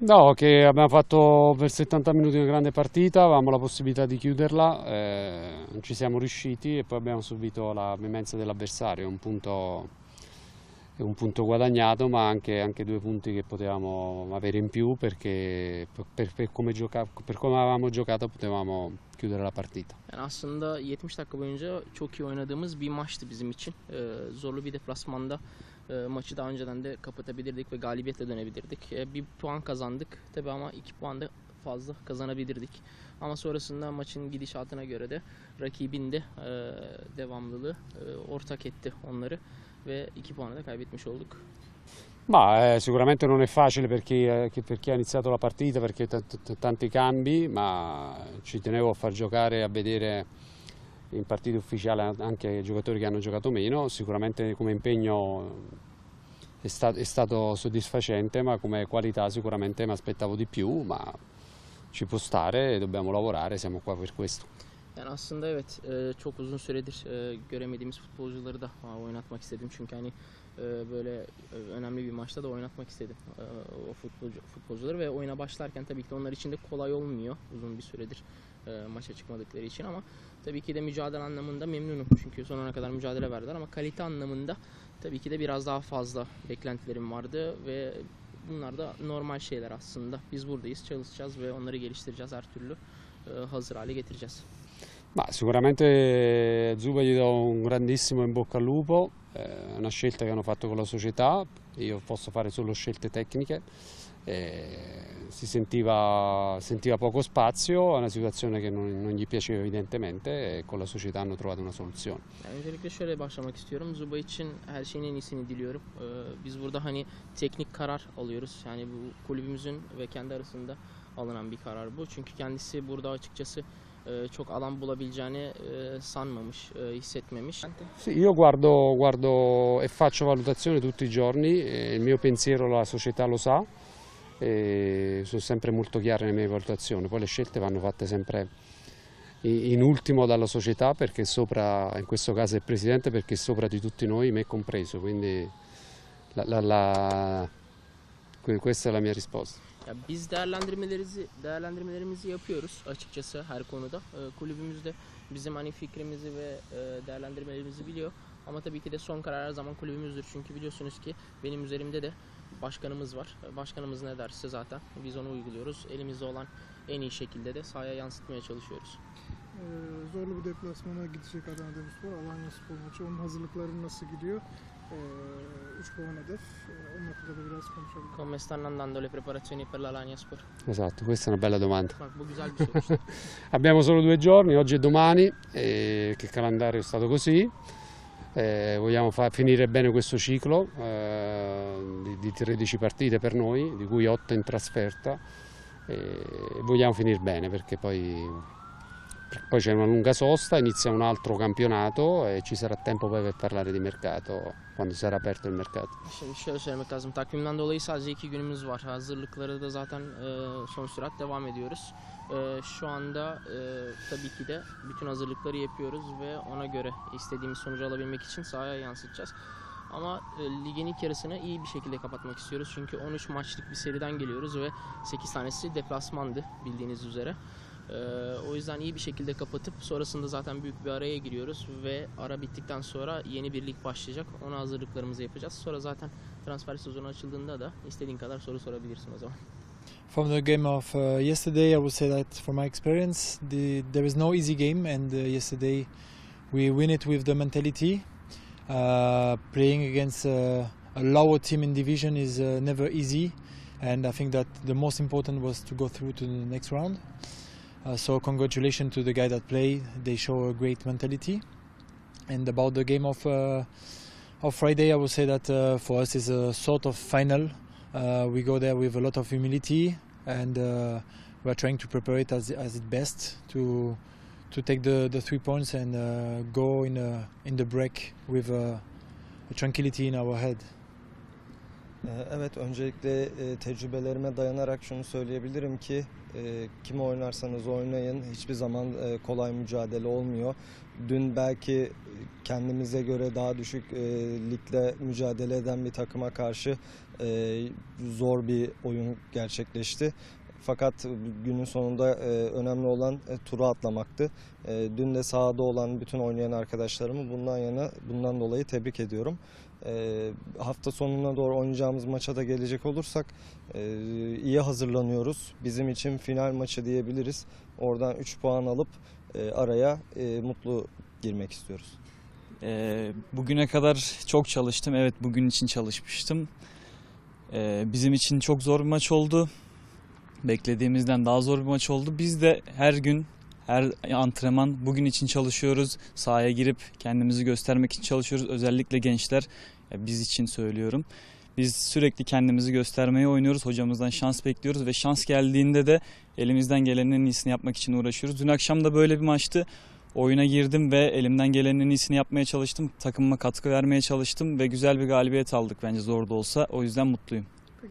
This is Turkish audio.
No, che abbiamo fatto per 70 minuti una grande partita, avevamo la possibilità di chiuderla, eh, non ci siamo riusciti e poi abbiamo subito la veemenza dell'avversario, un punto, un punto guadagnato ma anche, anche due punti che potevamo avere in più perché per, per come gioca- per come avevamo giocato potevamo chiudere la partita. Yani aslında 70 dakika boyunca çok iyi oynadığımız bir maçtı bizim için. Ee, zorlu bir deplasmanda e, maçı daha önceden de kapatabilirdik ve galibiyetle dönebilirdik. E, bir puan kazandık tabi ama iki puan da fazla kazanabilirdik. Ama sonrasında maçın gidişatına göre de rakibin de e, devamlılığı ortak etti onları ve iki puanı da kaybetmiş olduk. Ma eh, sicuramente non è facile per chi, eh, per chi ha iniziato la partita perché tanti cambi, ma ci tenevo a far giocare, a vedere in partite ufficiali anche i giocatori che hanno giocato meno. Sicuramente come impegno è, sta- è stato soddisfacente, ma come qualità sicuramente mi aspettavo di più, ma ci può stare, dobbiamo lavorare, siamo qua per questo. Yani aslında evet e, çok uzun süredir e, göremediğimiz futbolcuları da oynatmak istedim çünkü hani e, böyle önemli bir maçta da oynatmak istedim o futbolcu, futbolcuları ve oyuna başlarken tabii ki onlar için de kolay olmuyor uzun bir süredir maça çıkmadıkları için ama tabii ki de mücadele anlamında memnunum çünkü sonuna kadar mücadele verdiler ama kalite anlamında tabii ki de biraz daha fazla beklentilerim vardı ve bunlar da normal şeyler aslında biz buradayız çalışacağız ve onları geliştireceğiz her türlü e, hazır hale getireceğiz. Ma sicuramente Zuba gli do un grandissimo in bocca al lupo, è una scelta che hanno fatto con la società, io posso fare solo scelte tecniche, eh, si sentiva, sentiva poco spazio, è una situazione che non, non gli piaceva evidentemente e con la società hanno trovato una soluzione. Öncelikle şöyle başlamak istiyorum. Zuba için her şeyin en iyisini diliyorum. Ee, biz burada hani teknik karar alıyoruz. Yani bu kulübümüzün ve kendi arasında alınan bir karar bu. Çünkü kendisi burada açıkçası çok alan bulabileceğini sanmamış, hissetmemiş. Sì, io guardo, guardo e faccio valutazione tutti i giorni, il mio pensiero la società lo sa, e sono sempre molto chiare nelle mie valutazioni, poi le scelte vanno fatte sempre in ultimo dalla società perché sopra, in questo caso è il presidente, perché sopra di tutti noi, me compreso, quindi la- la- la- que- questa è la mia risposta. Ya biz değerlendirmelerimizi değerlendirmelerimizi yapıyoruz açıkçası her konuda. Ee, kulübümüz de bizim hani fikrimizi ve e, değerlendirmelerimizi biliyor. Ama tabii ki de son karar her zaman kulübümüzdür. Çünkü biliyorsunuz ki benim üzerimde de başkanımız var. Ee, Başkanımız ne derse zaten biz onu uyguluyoruz. Elimizde olan en iyi şekilde de sahaya yansıtmaya çalışıyoruz. Ee, zorlu bir deplasmana gidecek Adana Demirspor, Alanya Spor maçı. Onun hazırlıkları nasıl gidiyor? 3 puan hedef. Konuşalım. Come stanno andando le preparazioni per l'Alanya Spor? Esatto, questa è una bella domanda. Abbiamo solo due giorni, oggi e domani, e che il calendario è stato così. Eh, vogliamo finire bene questo ciclo eh, di, di 13 partite per noi, di cui 8 in trasferta. E vogliamo finire bene perché poi, poi c'è una lunga sosta, inizia un altro campionato e ci sarà tempo poi per parlare di mercato quando sarà aperto il mercato. Şimdi şöyle söylemek lazım. Takvimden dolayı sadece iki günümüz var. Hazırlıkları da zaten e, son sürat devam ediyoruz. E, şu anda e, tabii ki de bütün hazırlıkları yapıyoruz ve ona göre istediğimiz sonucu alabilmek için sahaya yansıtacağız. Ama e, ligin ilk yarısını iyi bir şekilde kapatmak istiyoruz. Çünkü 13 maçlık bir seriden geliyoruz ve 8 tanesi deplasmandı bildiğiniz üzere. E, o yüzden iyi bir şekilde kapatıp sonrasında zaten büyük bir araya giriyoruz ve ara bittikten sonra yeni bir lig başlayacak. Ona hazırlıklarımızı yapacağız. Sonra zaten transfer sezonu açıldığında da istediğin kadar soru sorabilirsin o zaman. From the game of uh, yesterday, I would say that from my experience, the, there is no easy game, and uh, yesterday we win it with the mentality. Uh, playing against uh, a lower team in division is uh, never easy, and I think that the most important was to go through to the next round. Uh, so congratulations to the guy that played; they show a great mentality. And about the game of uh, of Friday, I would say that uh, for us is a sort of final. Uh, we go there with a lot of humility and uh, we are trying to prepare it as, as it best to to take the, the three points and uh, go in a, in the break with a tranquility in our head. Ee, Evet, öncelikle e, tecrübelerime dayanarak şunu söyleyebilirim ki e, kimi oynarsanız oynayın hiçbir zaman e, kolay mücadele olmuyor. dün belki kendimize göre daha düşük e, ligle mücadele eden bir takıma karşı zor bir oyun gerçekleşti. Fakat günün sonunda önemli olan turu atlamaktı. Dün de sahada olan bütün oynayan arkadaşlarımı bundan yana bundan dolayı tebrik ediyorum. E, hafta sonuna doğru oynayacağımız maça da gelecek olursak e, iyi hazırlanıyoruz. Bizim için final maçı diyebiliriz. Oradan 3 puan alıp e, araya e, mutlu girmek istiyoruz. Ee, bugüne kadar çok çalıştım. Evet bugün için çalışmıştım. Ee, bizim için çok zor bir maç oldu. Beklediğimizden daha zor bir maç oldu. Biz de her gün, her antrenman bugün için çalışıyoruz. Sahaya girip kendimizi göstermek için çalışıyoruz. Özellikle gençler, biz için söylüyorum. Biz sürekli kendimizi göstermeye oynuyoruz. Hocamızdan şans bekliyoruz ve şans geldiğinde de elimizden gelenin en iyisini yapmak için uğraşıyoruz. Dün akşam da böyle bir maçtı. Oyuna girdim ve elimden gelenin en iyisini yapmaya çalıştım. Takımıma katkı vermeye çalıştım ve güzel bir galibiyet aldık bence zor da olsa. O yüzden mutluyum.